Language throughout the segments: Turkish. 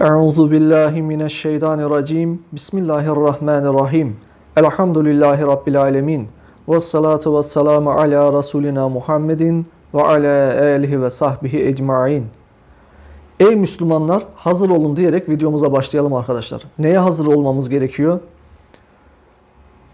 Euzu billahi mineşşeytanirracim. Bismillahirrahmanirrahim. Elhamdülillahi rabbil alamin. Ves salatu vesselamu ala rasulina Muhammedin ve ala alihi ve sahbihi ecmaîn. Ey Müslümanlar hazır olun diyerek videomuza başlayalım arkadaşlar. Neye hazır olmamız gerekiyor?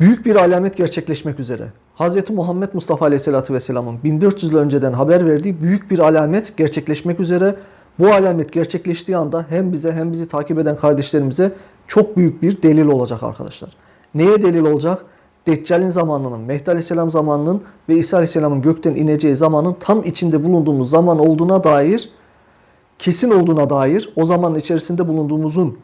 Büyük bir alamet gerçekleşmek üzere. Hz. Muhammed Mustafa Aleyhisselatü Vesselam'ın 1400 yıl önceden haber verdiği büyük bir alamet gerçekleşmek üzere. Bu alamet gerçekleştiği anda hem bize hem bizi takip eden kardeşlerimize çok büyük bir delil olacak arkadaşlar. Neye delil olacak? Deccal'in zamanının, Mehdi Aleyhisselam zamanının ve İsa Aleyhisselam'ın gökten ineceği zamanın tam içinde bulunduğumuz zaman olduğuna dair, kesin olduğuna dair, o zamanın içerisinde bulunduğumuzun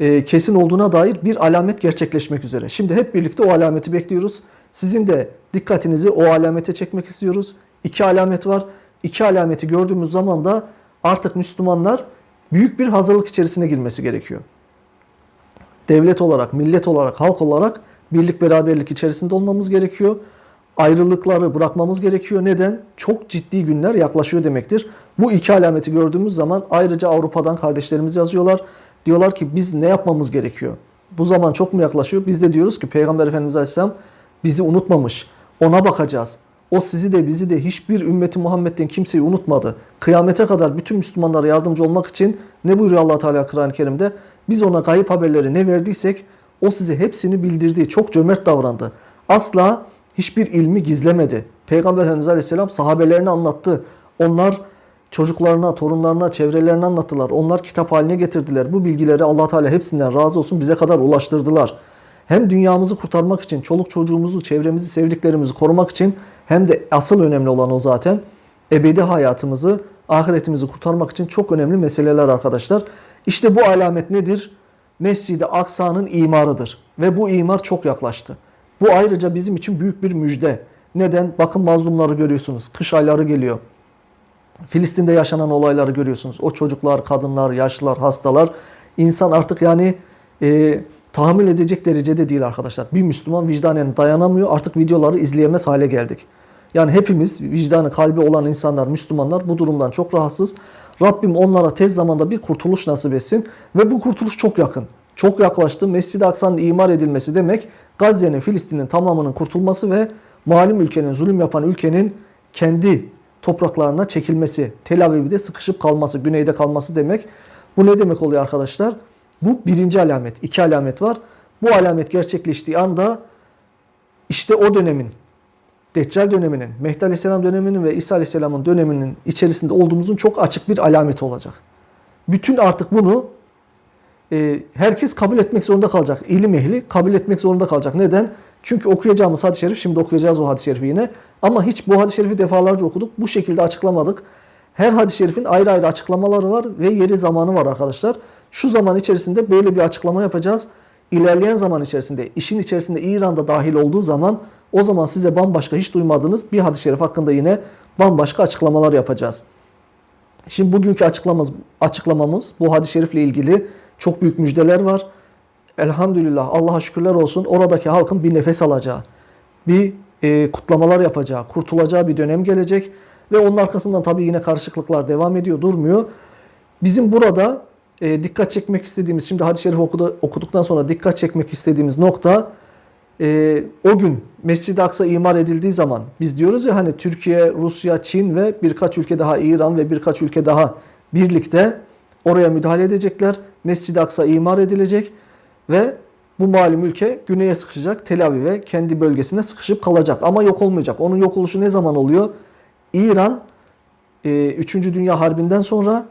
e, kesin olduğuna dair bir alamet gerçekleşmek üzere. Şimdi hep birlikte o alameti bekliyoruz. Sizin de dikkatinizi o alamete çekmek istiyoruz. İki alamet var. İki alameti gördüğümüz zaman da artık Müslümanlar büyük bir hazırlık içerisine girmesi gerekiyor. Devlet olarak, millet olarak, halk olarak birlik beraberlik içerisinde olmamız gerekiyor. Ayrılıkları bırakmamız gerekiyor. Neden? Çok ciddi günler yaklaşıyor demektir. Bu iki alameti gördüğümüz zaman ayrıca Avrupa'dan kardeşlerimiz yazıyorlar. Diyorlar ki biz ne yapmamız gerekiyor? Bu zaman çok mu yaklaşıyor? Biz de diyoruz ki Peygamber Efendimiz Aleyhisselam bizi unutmamış. Ona bakacağız. O sizi de bizi de hiçbir ümmeti Muhammed'den kimseyi unutmadı. Kıyamete kadar bütün Müslümanlara yardımcı olmak için ne buyuruyor Allah Teala Kur'an-ı Kerim'de? Biz ona kayıp haberleri ne verdiysek o size hepsini bildirdi. Çok cömert davrandı. Asla hiçbir ilmi gizlemedi. Peygamber Efendimiz Aleyhisselam sahabelerini anlattı. Onlar çocuklarına, torunlarına, çevrelerine anlattılar. Onlar kitap haline getirdiler. Bu bilgileri Allah Teala hepsinden razı olsun bize kadar ulaştırdılar. Hem dünyamızı kurtarmak için, çoluk çocuğumuzu, çevremizi, sevdiklerimizi korumak için hem de asıl önemli olan o zaten ebedi hayatımızı, ahiretimizi kurtarmak için çok önemli meseleler arkadaşlar. İşte bu alamet nedir? Mescid-i Aksa'nın imarıdır. Ve bu imar çok yaklaştı. Bu ayrıca bizim için büyük bir müjde. Neden? Bakın mazlumları görüyorsunuz. Kış ayları geliyor. Filistin'de yaşanan olayları görüyorsunuz. O çocuklar, kadınlar, yaşlılar, hastalar. İnsan artık yani e, tahammül edecek derecede değil arkadaşlar. Bir Müslüman vicdanen dayanamıyor. Artık videoları izleyemez hale geldik. Yani hepimiz vicdanı kalbi olan insanlar, Müslümanlar bu durumdan çok rahatsız. Rabbim onlara tez zamanda bir kurtuluş nasip etsin. Ve bu kurtuluş çok yakın. Çok yaklaştı. Mescid-i Aksa'nın imar edilmesi demek Gazze'nin, Filistin'in tamamının kurtulması ve malum ülkenin, zulüm yapan ülkenin kendi topraklarına çekilmesi, Tel Aviv'de sıkışıp kalması, güneyde kalması demek. Bu ne demek oluyor arkadaşlar? Bu birinci alamet. iki alamet var. Bu alamet gerçekleştiği anda işte o dönemin, Deccal döneminin, Mehdi Aleyhisselam döneminin ve İsa Aleyhisselam'ın döneminin içerisinde olduğumuzun çok açık bir alameti olacak. Bütün artık bunu e, herkes kabul etmek zorunda kalacak. İlim ehli kabul etmek zorunda kalacak. Neden? Çünkü okuyacağımız hadis-i şerif, şimdi okuyacağız o hadis-i şerifi yine. Ama hiç bu hadis-i şerifi defalarca okuduk. Bu şekilde açıklamadık. Her hadis-i şerifin ayrı ayrı açıklamaları var ve yeri zamanı var arkadaşlar. Şu zaman içerisinde böyle bir açıklama yapacağız. İlerleyen zaman içerisinde, işin içerisinde İran'da dahil olduğu zaman o zaman size bambaşka hiç duymadığınız bir hadis-i şerif hakkında yine bambaşka açıklamalar yapacağız. Şimdi bugünkü açıklamamız, açıklamamız bu hadis-i şerifle ilgili çok büyük müjdeler var. Elhamdülillah Allah'a şükürler olsun oradaki halkın bir nefes alacağı, bir e, kutlamalar yapacağı, kurtulacağı bir dönem gelecek. Ve onun arkasından tabii yine karışıklıklar devam ediyor, durmuyor. Bizim burada e, dikkat çekmek istediğimiz, şimdi hadis-i şerif okudu, okuduktan sonra dikkat çekmek istediğimiz nokta e, o gün Mescid-i Aksa imar edildiği zaman biz diyoruz ya hani Türkiye, Rusya, Çin ve birkaç ülke daha İran ve birkaç ülke daha birlikte oraya müdahale edecekler. Mescid-i Aksa imar edilecek ve bu malum ülke güneye sıkışacak. Tel Aviv'e kendi bölgesine sıkışıp kalacak ama yok olmayacak. Onun yok oluşu ne zaman oluyor? İran 3. Dünya Harbi'nden sonra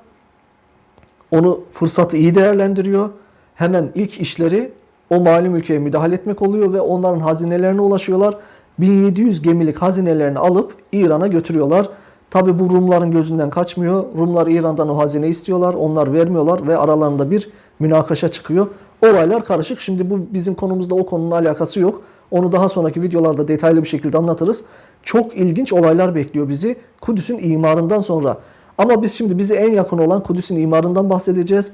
onu fırsatı iyi değerlendiriyor. Hemen ilk işleri o malum ülkeye müdahale etmek oluyor ve onların hazinelerine ulaşıyorlar. 1700 gemilik hazinelerini alıp İran'a götürüyorlar. Tabi bu Rumların gözünden kaçmıyor. Rumlar İran'dan o hazineyi istiyorlar. Onlar vermiyorlar ve aralarında bir münakaşa çıkıyor. Olaylar karışık. Şimdi bu bizim konumuzda o konunun alakası yok. Onu daha sonraki videolarda detaylı bir şekilde anlatırız. Çok ilginç olaylar bekliyor bizi Kudüs'ün imarından sonra. Ama biz şimdi bize en yakın olan Kudüs'ün imarından bahsedeceğiz.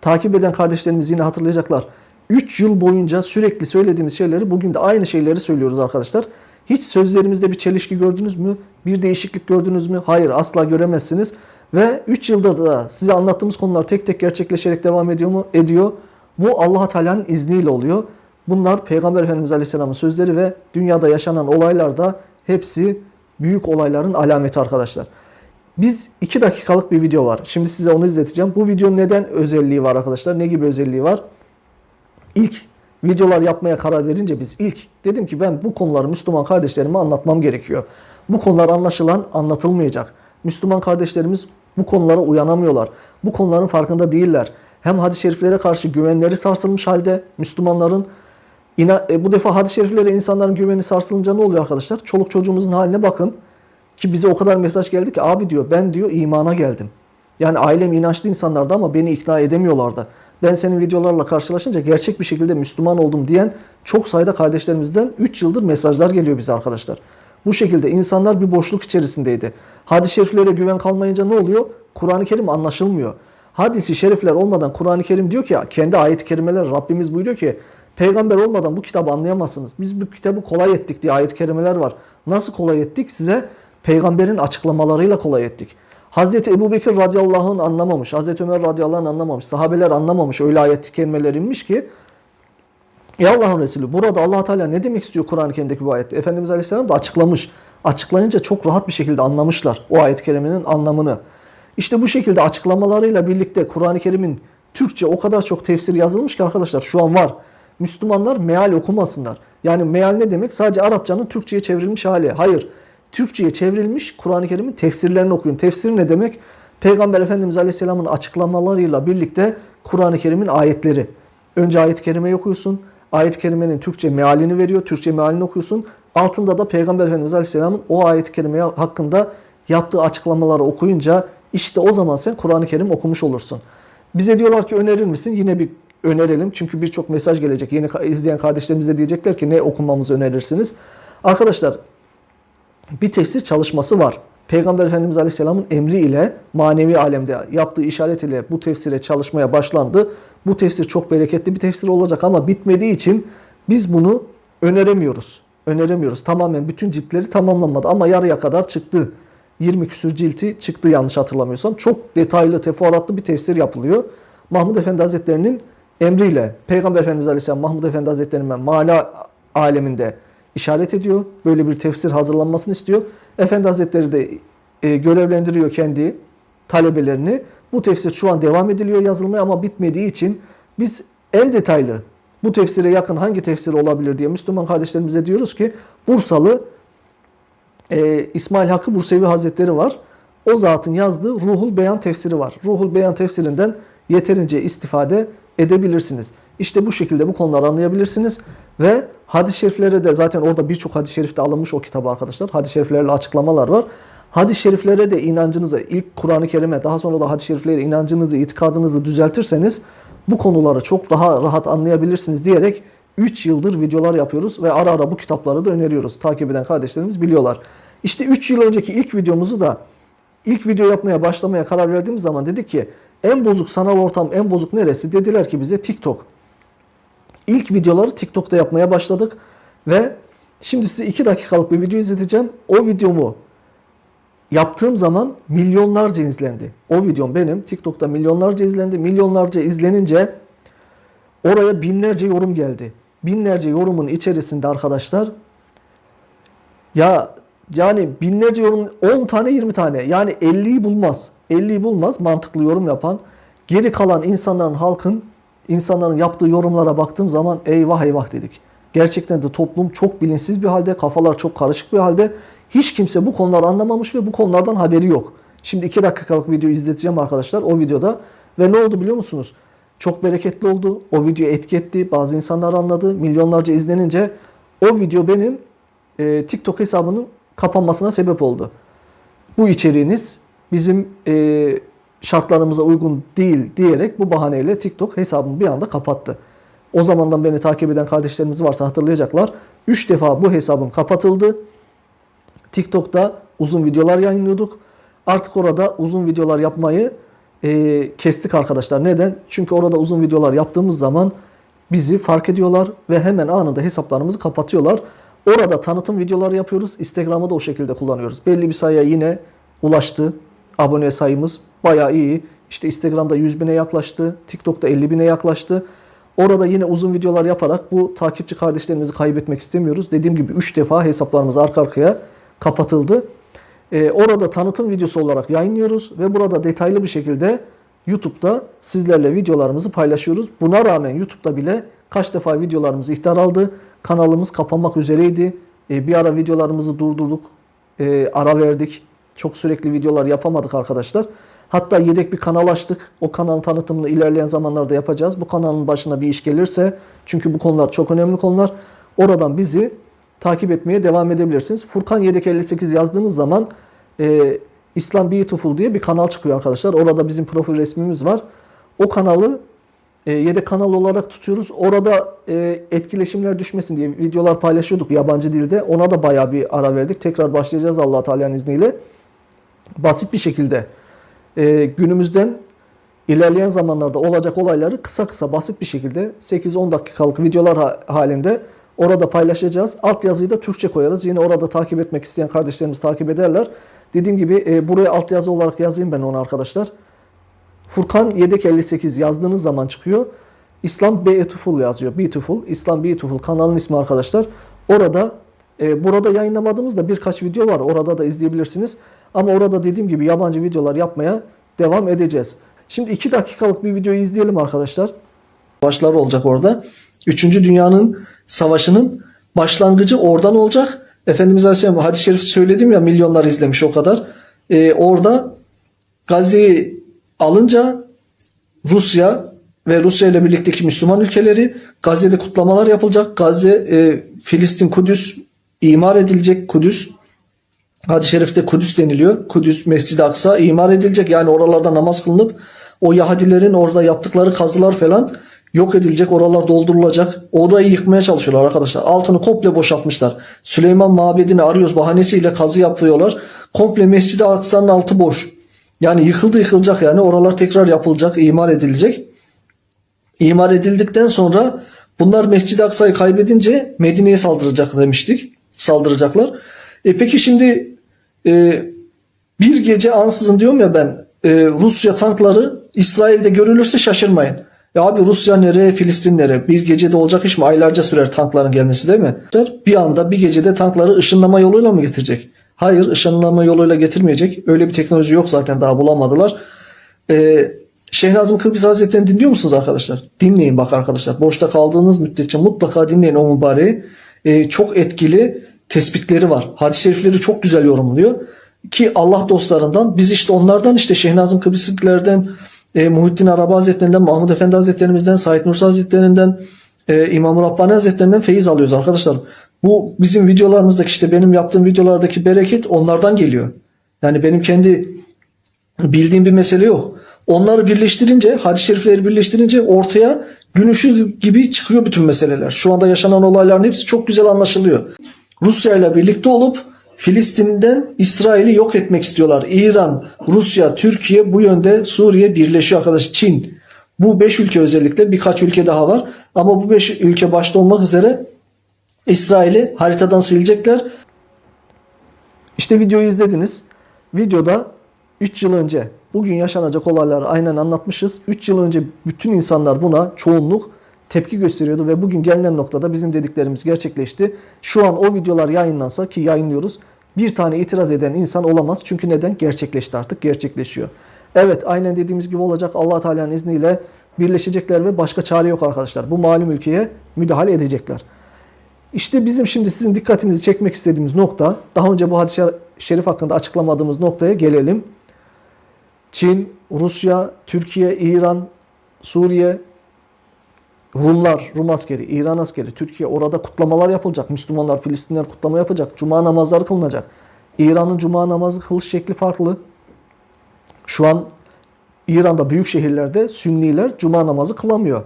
Takip eden kardeşlerimiz yine hatırlayacaklar. 3 yıl boyunca sürekli söylediğimiz şeyleri bugün de aynı şeyleri söylüyoruz arkadaşlar. Hiç sözlerimizde bir çelişki gördünüz mü? Bir değişiklik gördünüz mü? Hayır asla göremezsiniz. Ve 3 yıldır da size anlattığımız konular tek tek gerçekleşerek devam ediyor mu? Ediyor. Bu Allah Teala'nın izniyle oluyor. Bunlar Peygamber Efendimiz Aleyhisselam'ın sözleri ve dünyada yaşanan olaylar da hepsi büyük olayların alameti arkadaşlar. Biz 2 dakikalık bir video var. Şimdi size onu izleteceğim. Bu videonun neden özelliği var arkadaşlar? Ne gibi özelliği var? İlk videolar yapmaya karar verince biz ilk dedim ki ben bu konuları Müslüman kardeşlerime anlatmam gerekiyor. Bu konular anlaşılan anlatılmayacak. Müslüman kardeşlerimiz bu konulara uyanamıyorlar. Bu konuların farkında değiller. Hem hadis-i şeriflere karşı güvenleri sarsılmış halde Müslümanların İna, e, bu defa hadis-i şeriflere insanların güveni sarsılınca ne oluyor arkadaşlar? Çoluk çocuğumuzun haline bakın. Ki bize o kadar mesaj geldi ki abi diyor ben diyor imana geldim. Yani ailem inançlı insanlardı ama beni ikna edemiyorlardı. Ben senin videolarla karşılaşınca gerçek bir şekilde Müslüman oldum diyen çok sayıda kardeşlerimizden 3 yıldır mesajlar geliyor bize arkadaşlar. Bu şekilde insanlar bir boşluk içerisindeydi. Hadis-i şeriflere güven kalmayınca ne oluyor? Kur'an-ı Kerim anlaşılmıyor. Hadisi şerifler olmadan Kur'an-ı Kerim diyor ki kendi ayet-i kerimeler Rabbimiz buyuruyor ki peygamber olmadan bu kitabı anlayamazsınız. Biz bu kitabı kolay ettik diye ayet-i kerimeler var. Nasıl kolay ettik? Size peygamberin açıklamalarıyla kolay ettik. Hazreti Ebu Bekir radıyallahu anh anlamamış. Hazreti Ömer radıyallahu anh anlamamış. Sahabeler anlamamış. Öyle ayet-i kerimeler inmiş ki Ey Allah'ın Resulü burada allah Teala ne demek istiyor Kur'an-ı Kerim'deki bu ayette? Efendimiz Aleyhisselam da açıklamış. Açıklayınca çok rahat bir şekilde anlamışlar o ayet-i kerimenin anlamını. İşte bu şekilde açıklamalarıyla birlikte Kur'an-ı Kerim'in Türkçe o kadar çok tefsir yazılmış ki arkadaşlar şu an var. Müslümanlar meal okumasınlar. Yani meal ne demek? Sadece Arapçanın Türkçe'ye çevrilmiş hali. Hayır. Türkçe'ye çevrilmiş Kur'an-ı Kerim'in tefsirlerini okuyun. Tefsir ne demek? Peygamber Efendimiz Aleyhisselam'ın açıklamalarıyla birlikte Kur'an-ı Kerim'in ayetleri. Önce ayet-i kerimeyi okuyorsun. Ayet-i kerimenin Türkçe mealini veriyor. Türkçe mealini okuyorsun. Altında da Peygamber Efendimiz Aleyhisselam'ın o ayet-i kerime hakkında yaptığı açıklamaları okuyunca işte o zaman sen Kur'an-ı Kerim okumuş olursun. Bize diyorlar ki önerir misin? Yine bir önerelim. Çünkü birçok mesaj gelecek. Yeni izleyen kardeşlerimiz de diyecekler ki ne okumamızı önerirsiniz? Arkadaşlar bir tefsir çalışması var. Peygamber Efendimiz Aleyhisselam'ın emri ile manevi alemde yaptığı işaret ile bu tefsire çalışmaya başlandı. Bu tefsir çok bereketli bir tefsir olacak ama bitmediği için biz bunu öneremiyoruz. Öneremiyoruz. Tamamen bütün ciltleri tamamlanmadı ama yarıya kadar çıktı. 20 küsür cilti çıktı yanlış hatırlamıyorsam. Çok detaylı, teferruatlı bir tefsir yapılıyor. Mahmud Efendi Hazretleri'nin emriyle Peygamber Efendimiz Aleyhisselam Mahmud Efendi Hazretleri'nin mana aleminde işaret ediyor. Böyle bir tefsir hazırlanmasını istiyor. Efendi Hazretleri de e, görevlendiriyor kendi talebelerini. Bu tefsir şu an devam ediliyor yazılmaya ama bitmediği için biz en detaylı bu tefsire yakın hangi tefsir olabilir diye Müslüman kardeşlerimize diyoruz ki Bursalı e, İsmail Hakkı Bursevi Hazretleri var. O zatın yazdığı Ruhul Beyan tefsiri var. Ruhul Beyan tefsirinden yeterince istifade edebilirsiniz. İşte bu şekilde bu konuları anlayabilirsiniz ve hadis-i şeriflere de zaten orada birçok hadis-i şerifte alınmış o kitabı arkadaşlar. Hadis-i şeriflerle açıklamalar var. Hadis-i şeriflere de inancınızı ilk Kur'an-ı Kerim'e daha sonra da hadis-i şeriflere inancınızı, itikadınızı düzeltirseniz bu konuları çok daha rahat anlayabilirsiniz diyerek 3 yıldır videolar yapıyoruz ve ara ara bu kitapları da öneriyoruz. Takip eden kardeşlerimiz biliyorlar. İşte 3 yıl önceki ilk videomuzu da ilk video yapmaya başlamaya karar verdiğimiz zaman dedik ki en bozuk sanal ortam en bozuk neresi? Dediler ki bize TikTok. İlk videoları TikTok'ta yapmaya başladık ve şimdi size 2 dakikalık bir video izleteceğim. O videomu yaptığım zaman milyonlarca izlendi. O videom benim TikTok'ta milyonlarca izlendi. Milyonlarca izlenince oraya binlerce yorum geldi. Binlerce yorumun içerisinde arkadaşlar ya yani binlerce yorum 10 tane 20 tane yani 50'yi bulmaz. 50'yi bulmaz mantıklı yorum yapan. Geri kalan insanların halkın insanların yaptığı yorumlara baktığım zaman eyvah eyvah dedik. Gerçekten de toplum çok bilinçsiz bir halde, kafalar çok karışık bir halde. Hiç kimse bu konuları anlamamış ve bu konulardan haberi yok. Şimdi 2 dakikalık video izleteceğim arkadaşlar o videoda. Ve ne oldu biliyor musunuz? Çok bereketli oldu. O video etki etti. Bazı insanlar anladı. Milyonlarca izlenince o video benim e, TikTok hesabının kapanmasına sebep oldu. Bu içeriğiniz bizim e, şartlarımıza uygun değil diyerek bu bahaneyle TikTok hesabımı bir anda kapattı. O zamandan beni takip eden kardeşlerimiz varsa hatırlayacaklar. 3 defa bu hesabım kapatıldı. TikTok'ta uzun videolar yayınlıyorduk. Artık orada uzun videolar yapmayı e, kestik arkadaşlar. Neden? Çünkü orada uzun videolar yaptığımız zaman bizi fark ediyorlar ve hemen anında hesaplarımızı kapatıyorlar. Orada tanıtım videoları yapıyoruz. Instagram'ı da o şekilde kullanıyoruz. Belli bir sayıya yine ulaştı. Abone sayımız bayağı iyi. İşte Instagram'da 100 bine yaklaştı. TikTok'ta 50 bine yaklaştı. Orada yine uzun videolar yaparak bu takipçi kardeşlerimizi kaybetmek istemiyoruz. Dediğim gibi 3 defa hesaplarımız arka arkaya kapatıldı. Ee, orada tanıtım videosu olarak yayınlıyoruz ve burada detaylı bir şekilde YouTube'da sizlerle videolarımızı paylaşıyoruz. Buna rağmen YouTube'da bile kaç defa videolarımız ihtar aldı. Kanalımız kapanmak üzereydi. Ee, bir ara videolarımızı durdurduk. Ee, ara verdik. Çok sürekli videolar yapamadık arkadaşlar. Hatta yedek bir kanal açtık. O kanalın tanıtımını ilerleyen zamanlarda yapacağız. Bu kanalın başına bir iş gelirse çünkü bu konular çok önemli konular. Oradan bizi takip etmeye devam edebilirsiniz. Furkan Yedek 58 yazdığınız zaman e, İslam Beautiful diye bir kanal çıkıyor arkadaşlar. Orada bizim profil resmimiz var. O kanalı e, yedek kanal olarak tutuyoruz. Orada e, etkileşimler düşmesin diye videolar paylaşıyorduk yabancı dilde. Ona da bayağı bir ara verdik. Tekrar başlayacağız Allah Teala'nın izniyle. Basit bir şekilde e, günümüzden ilerleyen zamanlarda olacak olayları kısa kısa basit bir şekilde 8-10 dakikalık videolar ha- halinde orada paylaşacağız. Alt yazıyı da Türkçe koyarız. Yine orada takip etmek isteyen kardeşlerimiz takip ederler. Dediğim gibi e, buraya alt yazı olarak yazayım ben onu arkadaşlar. Furkan Yedek 58 yazdığınız zaman çıkıyor. İslam Beautiful yazıyor. Beautiful. İslam Beautiful kanalın ismi arkadaşlar. Orada e, burada yayınlamadığımız da birkaç video var. Orada da izleyebilirsiniz. Ama orada dediğim gibi yabancı videolar yapmaya devam edeceğiz. Şimdi 2 dakikalık bir videoyu izleyelim arkadaşlar. Başlar olacak orada. Üçüncü Dünyanın Savaşı'nın başlangıcı oradan olacak. Efendimiz Aleyhisselam hadis-i şerif söyledim ya milyonlar izlemiş o kadar. E, orada Gazze'yi alınca Rusya ve Rusya ile birlikteki Müslüman ülkeleri Gazze'de kutlamalar yapılacak. Gazze, e, Filistin, Kudüs imar edilecek Kudüs. Hadis-i şerifte Kudüs deniliyor. Kudüs, Mescid-i Aksa imar edilecek. Yani oralarda namaz kılınıp o Yahudilerin orada yaptıkları kazılar falan yok edilecek. Oralar doldurulacak. Orayı yıkmaya çalışıyorlar arkadaşlar. Altını komple boşaltmışlar. Süleyman mabedini arıyoruz bahanesiyle kazı yapıyorlar. Komple Mescid-i Aksa'nın altı boş. Yani yıkıldı yıkılacak yani. Oralar tekrar yapılacak, imar edilecek. İmar edildikten sonra bunlar Mescid-i Aksa'yı kaybedince Medine'ye saldıracak demiştik. Saldıracaklar. E peki şimdi e, bir gece ansızın diyorum ya ben e, Rusya tankları İsrail'de görülürse şaşırmayın. Ya abi Rusya nereye Filistin nereye? Bir gecede olacak iş mi? Aylarca sürer tankların gelmesi değil mi? Bir anda bir gecede tankları ışınlama yoluyla mı getirecek? Hayır ışınlama yoluyla getirmeyecek. Öyle bir teknoloji yok zaten daha bulamadılar. Ee, Şehnazım Kıbrıs Hazretleri'ni dinliyor musunuz arkadaşlar? Dinleyin bak arkadaşlar. Boşta kaldığınız müddetçe mutlaka dinleyin o mübareği. Ee, çok etkili tespitleri var. Hadis-i şerifleri çok güzel yorumluyor. Ki Allah dostlarından biz işte onlardan işte Şehnazım Kıbrıslıklerden e, Muhittin Arabi Hazretlerinden, Mahmud Efendi Hazretlerimizden, Said Nursi Hazretlerinden, e, İmam-ı Rabbani Hazretlerinden feyiz alıyoruz arkadaşlar. Bu bizim videolarımızdaki işte benim yaptığım videolardaki bereket onlardan geliyor. Yani benim kendi bildiğim bir mesele yok. Onları birleştirince, hadis-i şerifleri birleştirince ortaya gün gibi çıkıyor bütün meseleler. Şu anda yaşanan olayların hepsi çok güzel anlaşılıyor. Rusya ile birlikte olup Filistin'den İsrail'i yok etmek istiyorlar. İran, Rusya, Türkiye bu yönde Suriye birleşiyor arkadaş. Çin. Bu 5 ülke özellikle birkaç ülke daha var. Ama bu 5 ülke başta olmak üzere İsrail'i haritadan silecekler. İşte videoyu izlediniz. Videoda 3 yıl önce bugün yaşanacak olayları aynen anlatmışız. 3 yıl önce bütün insanlar buna çoğunluk tepki gösteriyordu ve bugün gelinen noktada bizim dediklerimiz gerçekleşti. Şu an o videolar yayınlansa ki yayınlıyoruz bir tane itiraz eden insan olamaz. Çünkü neden? Gerçekleşti artık gerçekleşiyor. Evet aynen dediğimiz gibi olacak allah Teala'nın izniyle birleşecekler ve başka çare yok arkadaşlar. Bu malum ülkeye müdahale edecekler. İşte bizim şimdi sizin dikkatinizi çekmek istediğimiz nokta, daha önce bu hadis-i şerif hakkında açıklamadığımız noktaya gelelim. Çin, Rusya, Türkiye, İran, Suriye, Rumlar, Rum askeri, İran askeri, Türkiye orada kutlamalar yapılacak. Müslümanlar, Filistinler kutlama yapacak. Cuma namazları kılınacak. İran'ın cuma namazı kılış şekli farklı. Şu an İran'da büyük şehirlerde Sünniler cuma namazı kılamıyor.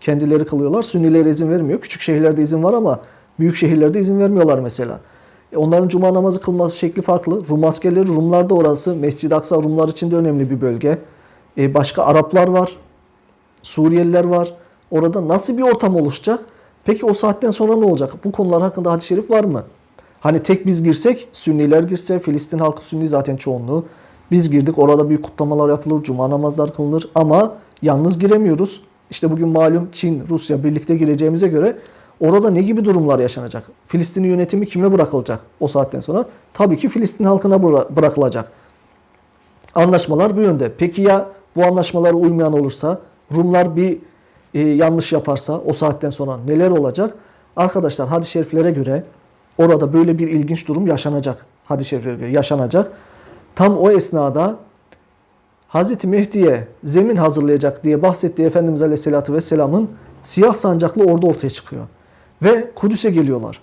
Kendileri kılıyorlar. Sünnilere izin vermiyor. Küçük şehirlerde izin var ama büyük şehirlerde izin vermiyorlar mesela. E onların cuma namazı kılması şekli farklı. Rum askerleri Rumlar da orası. Mescid-i Aksa Rumlar için de önemli bir bölge. E başka Araplar var. Suriyeliler var. Orada nasıl bir ortam oluşacak? Peki o saatten sonra ne olacak? Bu konular hakkında hadis-i şerif var mı? Hani tek biz girsek, Sünniler girse, Filistin halkı Sünni zaten çoğunluğu. Biz girdik orada büyük kutlamalar yapılır, cuma namazlar kılınır ama yalnız giremiyoruz. İşte bugün malum Çin, Rusya birlikte gireceğimize göre orada ne gibi durumlar yaşanacak? Filistin yönetimi kime bırakılacak o saatten sonra? Tabii ki Filistin halkına bıra- bırakılacak. Anlaşmalar bu yönde. Peki ya bu anlaşmalara uymayan olursa, Rumlar bir e, yanlış yaparsa o saatten sonra neler olacak? Arkadaşlar hadis-i şeriflere göre orada böyle bir ilginç durum yaşanacak. Hadis-i şeriflere göre yaşanacak. Tam o esnada Hazreti Mehdi'ye zemin hazırlayacak diye bahsettiği Efendimiz Aleyhisselatü Vesselam'ın siyah sancaklı ordu ortaya çıkıyor. Ve Kudüs'e geliyorlar.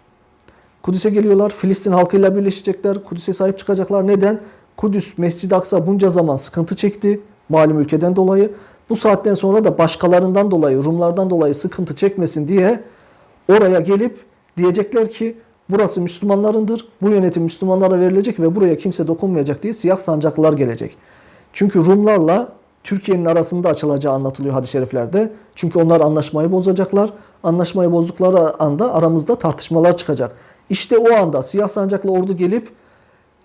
Kudüs'e geliyorlar. Filistin halkıyla birleşecekler. Kudüs'e sahip çıkacaklar. Neden? Kudüs, Mescid-i Aksa bunca zaman sıkıntı çekti. Malum ülkeden dolayı. Bu saatten sonra da başkalarından dolayı, Rumlardan dolayı sıkıntı çekmesin diye oraya gelip diyecekler ki burası Müslümanlarındır. Bu yönetim Müslümanlara verilecek ve buraya kimse dokunmayacak diye siyah sancaklılar gelecek. Çünkü Rumlarla Türkiye'nin arasında açılacağı anlatılıyor hadis-i şeriflerde. Çünkü onlar anlaşmayı bozacaklar. Anlaşmayı bozdukları anda aramızda tartışmalar çıkacak. İşte o anda siyah sancaklı ordu gelip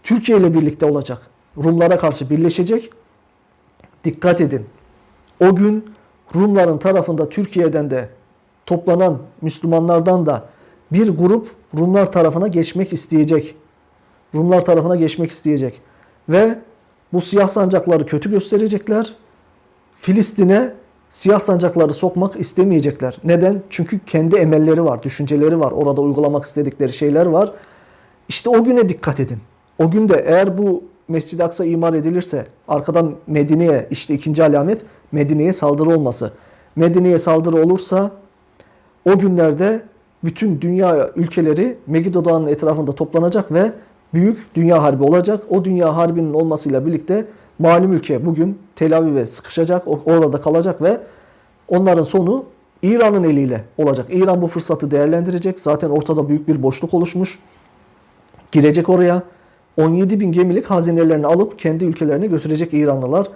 Türkiye ile birlikte olacak. Rumlara karşı birleşecek. Dikkat edin. O gün Rumların tarafında Türkiye'den de toplanan Müslümanlardan da bir grup Rumlar tarafına geçmek isteyecek. Rumlar tarafına geçmek isteyecek. Ve bu siyah sancakları kötü gösterecekler. Filistin'e siyah sancakları sokmak istemeyecekler. Neden? Çünkü kendi emelleri var, düşünceleri var. Orada uygulamak istedikleri şeyler var. İşte o güne dikkat edin. O günde eğer bu Mescid-i Aksa imar edilirse arkadan Medine'ye işte ikinci alamet Medine'ye saldırı olması. Medine'ye saldırı olursa o günlerde bütün dünya ülkeleri Megiddo Dağı'nın etrafında toplanacak ve büyük dünya harbi olacak. O dünya harbinin olmasıyla birlikte malum ülke bugün Tel Aviv'e sıkışacak, orada kalacak ve onların sonu İran'ın eliyle olacak. İran bu fırsatı değerlendirecek. Zaten ortada büyük bir boşluk oluşmuş. Girecek oraya. 17 bin gemilik hazinelerini alıp kendi ülkelerine götürecek İranlılar.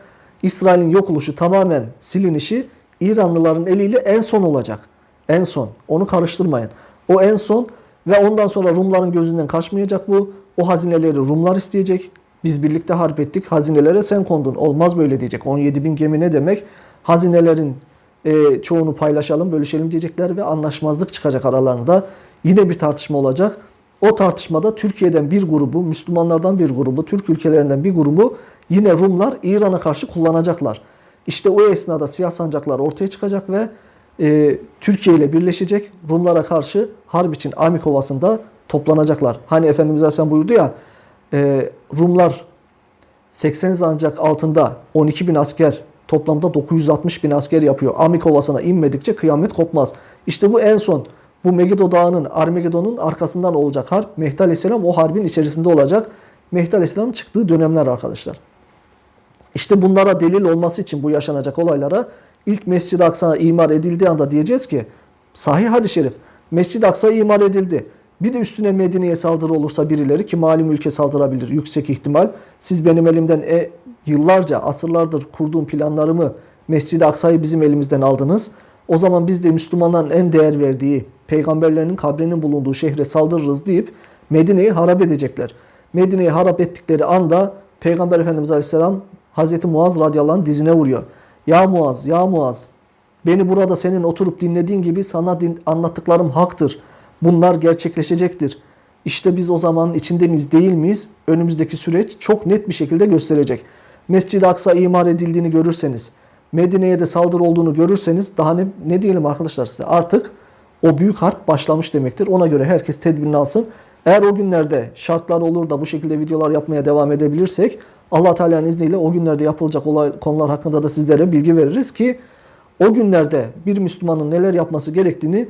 İsrail'in yok oluşu tamamen silinişi İranlıların eliyle en son olacak. En son. Onu karıştırmayın. O en son ve ondan sonra Rumların gözünden kaçmayacak bu. O hazineleri Rumlar isteyecek. Biz birlikte harp ettik. Hazinelere sen kondun. Olmaz böyle diyecek. 17 bin gemi ne demek? Hazinelerin e, çoğunu paylaşalım, bölüşelim diyecekler ve anlaşmazlık çıkacak aralarında. Yine bir tartışma olacak. O tartışmada Türkiye'den bir grubu, Müslümanlardan bir grubu, Türk ülkelerinden bir grubu yine Rumlar İran'a karşı kullanacaklar. İşte o esnada siyah sancaklar ortaya çıkacak ve e, Türkiye ile birleşecek Rumlara karşı harp için Amik Ovası'nda toplanacaklar. Hani Efendimiz Aleyhisselam buyurdu ya e, Rumlar 80 sancak altında 12 bin asker toplamda 960 bin asker yapıyor. Amik Ovası'na inmedikçe kıyamet kopmaz. İşte bu en son bu Megiddo Dağı'nın Armagedon'un arkasından olacak harp. Mehdi Aleyhisselam o harbin içerisinde olacak. Mehdi Aleyhisselam'ın çıktığı dönemler arkadaşlar. İşte bunlara delil olması için bu yaşanacak olaylara ilk Mescid-i Aksa imar edildiği anda diyeceğiz ki sahih hadis-i şerif Mescid-i Aksa imar edildi. Bir de üstüne Medine'ye saldırı olursa birileri ki malum ülke saldırabilir yüksek ihtimal. Siz benim elimden e, yıllarca, asırlardır kurduğum planlarımı Mescid-i Aksa'yı bizim elimizden aldınız. O zaman biz de Müslümanların en değer verdiği peygamberlerinin kabrinin bulunduğu şehre saldırırız deyip Medine'yi harap edecekler. Medine'yi harap ettikleri anda Peygamber Efendimiz Aleyhisselam Hazreti Muaz radıyallahu anh dizine vuruyor. Ya Muaz, ya Muaz beni burada senin oturup dinlediğin gibi sana din, anlattıklarım haktır. Bunlar gerçekleşecektir. İşte biz o zamanın içinde miyiz değil miyiz? Önümüzdeki süreç çok net bir şekilde gösterecek. Mescid-i Aksa imar edildiğini görürseniz, Medine'ye de saldırı olduğunu görürseniz daha ne, ne diyelim arkadaşlar size artık o büyük harp başlamış demektir. Ona göre herkes tedbirini alsın. Eğer o günlerde şartlar olur da bu şekilde videolar yapmaya devam edebilirsek Allah Teala'nın izniyle o günlerde yapılacak olay konular hakkında da sizlere bilgi veririz ki o günlerde bir Müslümanın neler yapması gerektiğini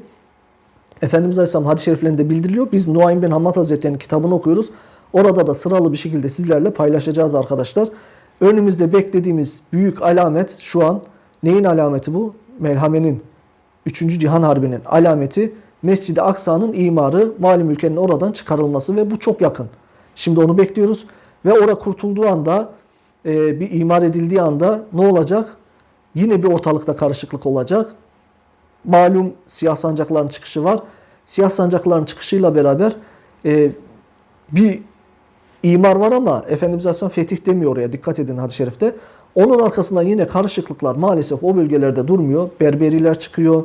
Efendimiz Aleyhisselam hadis-i şeriflerinde bildiriliyor. Biz Nuaym bin Hammad Hazretleri'nin kitabını okuyoruz. Orada da sıralı bir şekilde sizlerle paylaşacağız arkadaşlar. Önümüzde beklediğimiz büyük alamet şu an neyin alameti bu? Melhame'nin 3. Cihan Harbi'nin alameti Mescid-i Aksa'nın imarı, malum ülkenin oradan çıkarılması ve bu çok yakın. Şimdi onu bekliyoruz ve orada kurtulduğu anda e, bir imar edildiği anda ne olacak? Yine bir ortalıkta karışıklık olacak. Malum siyah sancakların çıkışı var. Siyah sancakların çıkışıyla beraber e, bir imar var ama Efendimiz Aleyhisselam fetih demiyor oraya. Dikkat edin hadis-i şerifte. Onun arkasından yine karışıklıklar maalesef o bölgelerde durmuyor. Berberiler çıkıyor.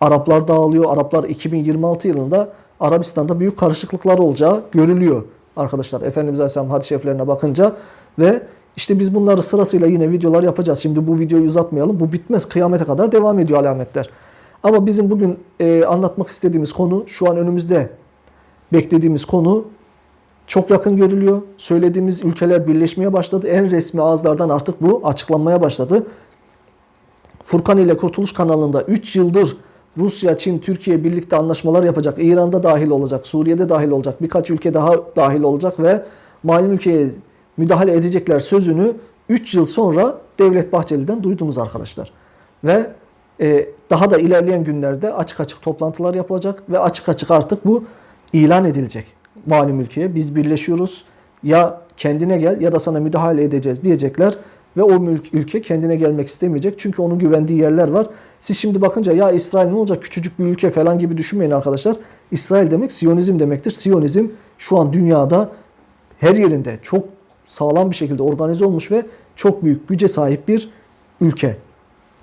Araplar dağılıyor. Araplar 2026 yılında Arabistan'da büyük karışıklıklar olacağı görülüyor arkadaşlar. Efendimiz Aleyhisselam hadis-i şeriflerine bakınca ve işte biz bunları sırasıyla yine videolar yapacağız. Şimdi bu videoyu uzatmayalım. Bu bitmez. Kıyamete kadar devam ediyor alametler. Ama bizim bugün e, anlatmak istediğimiz konu şu an önümüzde beklediğimiz konu çok yakın görülüyor. Söylediğimiz ülkeler birleşmeye başladı. En resmi ağızlardan artık bu açıklanmaya başladı. Furkan ile Kurtuluş kanalında 3 yıldır Rusya, Çin, Türkiye birlikte anlaşmalar yapacak. İran'da dahil olacak, Suriye'de dahil olacak, birkaç ülke daha dahil olacak ve malum ülkeye müdahale edecekler sözünü 3 yıl sonra Devlet Bahçeli'den duydunuz arkadaşlar. Ve e, daha da ilerleyen günlerde açık açık toplantılar yapılacak ve açık açık artık bu ilan edilecek malum ülkeye. Biz birleşiyoruz ya kendine gel ya da sana müdahale edeceğiz diyecekler ve o mülk, ülke kendine gelmek istemeyecek. Çünkü onun güvendiği yerler var. Siz şimdi bakınca ya İsrail ne olacak küçücük bir ülke falan gibi düşünmeyin arkadaşlar. İsrail demek Siyonizm demektir. Siyonizm şu an dünyada her yerinde çok sağlam bir şekilde organize olmuş ve çok büyük güce sahip bir ülke.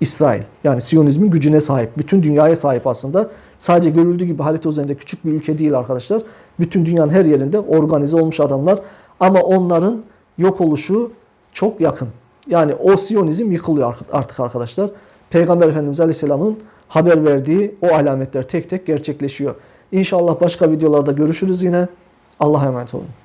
İsrail. Yani Siyonizmin gücüne sahip. Bütün dünyaya sahip aslında. Sadece görüldüğü gibi harita üzerinde küçük bir ülke değil arkadaşlar. Bütün dünyanın her yerinde organize olmuş adamlar. Ama onların yok oluşu çok yakın. Yani o Siyonizm yıkılıyor artık arkadaşlar. Peygamber Efendimiz Aleyhisselam'ın haber verdiği o alametler tek tek gerçekleşiyor. İnşallah başka videolarda görüşürüz yine. Allah'a emanet olun.